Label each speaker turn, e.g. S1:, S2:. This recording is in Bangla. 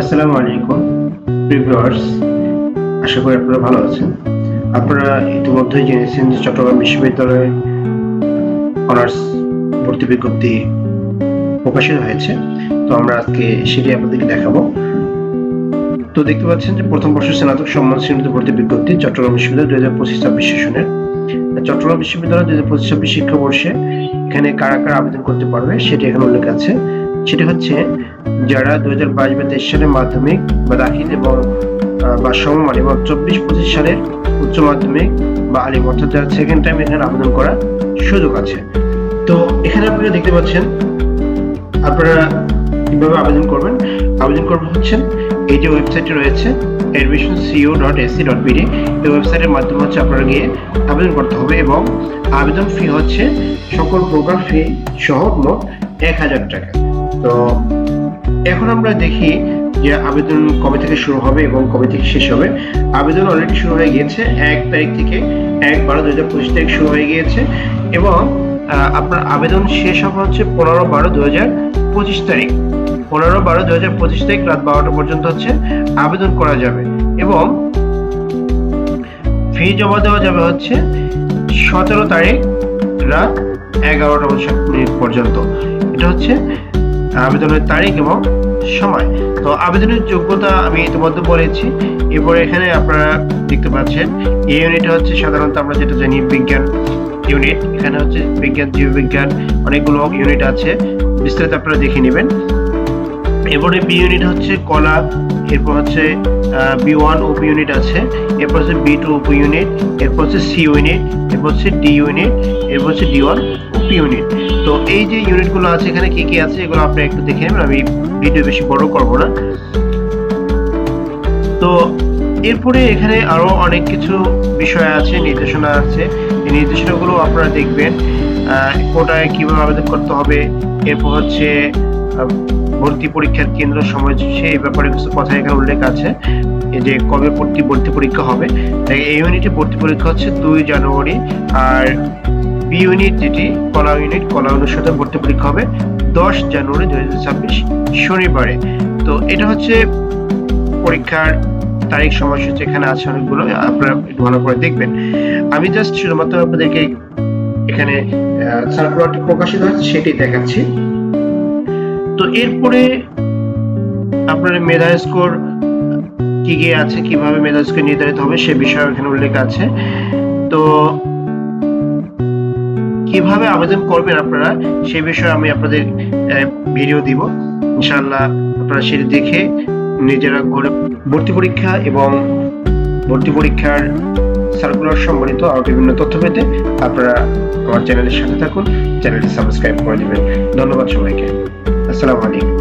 S1: আসসালামু আলাইকুম ভিউয়ার্স। আশা করি আপনারা ভালো আছেন। আপনারা ইতিমধ্যেই জেনেছেন যে চট্টগ্রাম বিশ্ববিদ্যালয়ে অনার্স ভর্তি বিজ্ঞপ্তি প্রকাশিত হয়েছে। তো আমরা আজকে সেটি আপনাদেরকে দেখাবো। তো দেখতে পাচ্ছেন যে প্রথম বর্ষ স্নাতক সম্মান শ্রেণীতে ভর্তি বিজ্ঞপ্তি চট্টগ্রাম বিশ্ববিদ্যালয় দুই হাজার পঁচিশ ছাব্বিশ সেশনের। চট্টগ্রাম বিশ্ববিদ্যালয় দুই হাজার পঁচিশ ছাব্বিশ শিক্ষাবর্ষে এখানে কারা কারা আবেদন করতে পারবে সেটি এখানে উল্লেখ আছে। সেটি হচ্ছে যারা দুই হাজার বাইশ বা তেইশ সালের মাধ্যমিক বা দাখিল এবং বা সমমান এবং চব্বিশ পঁচিশ সালের উচ্চ মাধ্যমিক বা আলিম, অর্থাৎ যারা সেকেন্ড টাইম এখানে আবেদন করার সুযোগ আছে। তো এখানে আপনারা দেখতে পাচ্ছেন, আপনারা কীভাবে আবেদন করবেন? আবেদন করবেন হচ্ছেন, এই যে ওয়েবসাইটটি রয়েছে admission CO dot AC dot BD এই ওয়েবসাইটের মাধ্যমে হচ্ছে আপনারা গিয়ে আবেদন করতে হবে এবং আবেদন ফি হচ্ছে সকল প্রকার ফি সহ মোট এক হাজার টাকা। তো এখন আমরা দেখি যে আবেদন কবে থেকে শুরু হবে এবং কবে থেকে শেষ হবে। আবেদন অলরেডি শুরু হয়ে গিয়েছে এক তারিখ থেকে এক বারো দু হাজার পঁচিশ তারিখ শুরু হয়ে গিয়েছে এবং আপনার আবেদন শেষ হবে হচ্ছে পনেরো বারো দু হাজার পঁচিশ তারিখ। পনেরো বারো দু হাজার পঁচিশ তারিখ রাত বারোটা পর্যন্ত হচ্ছে আবেদন করা যাবে এবং ফি জমা দেওয়া যাবে হচ্ছে সতেরো তারিখ রাত এগারোটা মিনিট পর্যন্ত। এটা হচ্ছে আবেদনের তারিখ এবং সময়। তো আবেদনের যোগ্যতা আমি ইতিমধ্যে বলেছি। এরপরে এখানে আপনারা দেখতে পাচ্ছেন, এই ইউনিটটা হচ্ছে সাধারণত আমরা যেটা জানি বিজ্ঞান ইউনিট এখানে হচ্ছে বিজ্ঞান, জীববিজ্ঞান অনেকগুলো ইউনিট আছে। বিস্তারিত আপনারা দেখে নেবেন। এরপরে বি ইউনিট হচ্ছে কলা, এরপর হচ্ছে বি ওয়ান উপ ইউনিট আছে, এরপর হচ্ছে বি টু উপ ইউনিট এরপর হচ্ছে সি ইউনিট এরপর হচ্ছে ডি ইউনিট এরপর হচ্ছে ডি ওয়ান উপ ইউনিট তো এই যে ইউনিটগুলো আছে, এখানে কি কি আছে, এগুলো আপনি একটু দেখে নেবেন আমি ভিডিও বেশি বড় করব না। তো এরপরে এখানে আরও অনেক কিছু বিষয় আছে, নির্দেশনা আছে। এই নির্দেশনাগুলো আপনারা দেখবেন কোটায় কীভাবে আবেদন করতে হবে। এরপর হচ্ছে ভর্তি পরীক্ষার কেন্দ্র সময় সেই ব্যাপারে কিছু কথা এখানে উল্লেখ আছে। যে কবে ভর্তি ভর্তি পরীক্ষা হবে। এই ইউনিটে ভর্তি পরীক্ষা হচ্ছে দুই জানুয়ারি আর বি ইউনিট যেটি কলা ইউনিট, কলা অনুষদে ভর্তি পরীক্ষা হবে দশ জানুয়ারি দুই হাজার ছাব্বিশ শনিবারে। তো এটা হচ্ছে পরীক্ষার তারিখ সময়সূচি, এখানে আছে অনেকগুলো, আপনারা একটু ভালো করে দেখবেন। আমি জাস্ট শুধুমাত্র আপনাদেরকে এখানে সার্কুলারটি প্রকাশিত হয়েছে, সেটি দেখাচ্ছি। তো এরপরে আপনার মেধা স্কোর কি কি আছে, কীভাবে মেধা স্কোর নির্ধারিত হবে, সে বিষয়ে এখানে উল্লেখ আছে। তো কীভাবে আবেদন করবেন আপনারা সেই বিষয়ে আমি আপনাদের ভিডিও দিব। ইনশাআল্লাহ আপনারা সেটি দেখে নিজেরা ঘরে ভর্তি পরীক্ষা এবং ভর্তি পরীক্ষার সার্কুলার সম্বলিত আরও বিভিন্ন তথ্য পেতে আপনারা আমার চ্যানেলের সাথে থাকুন। চ্যানেলটি সাবস্ক্রাইব করে দেবেন। ধন্যবাদ সবাইকে। আসসালামু আলাইকুম।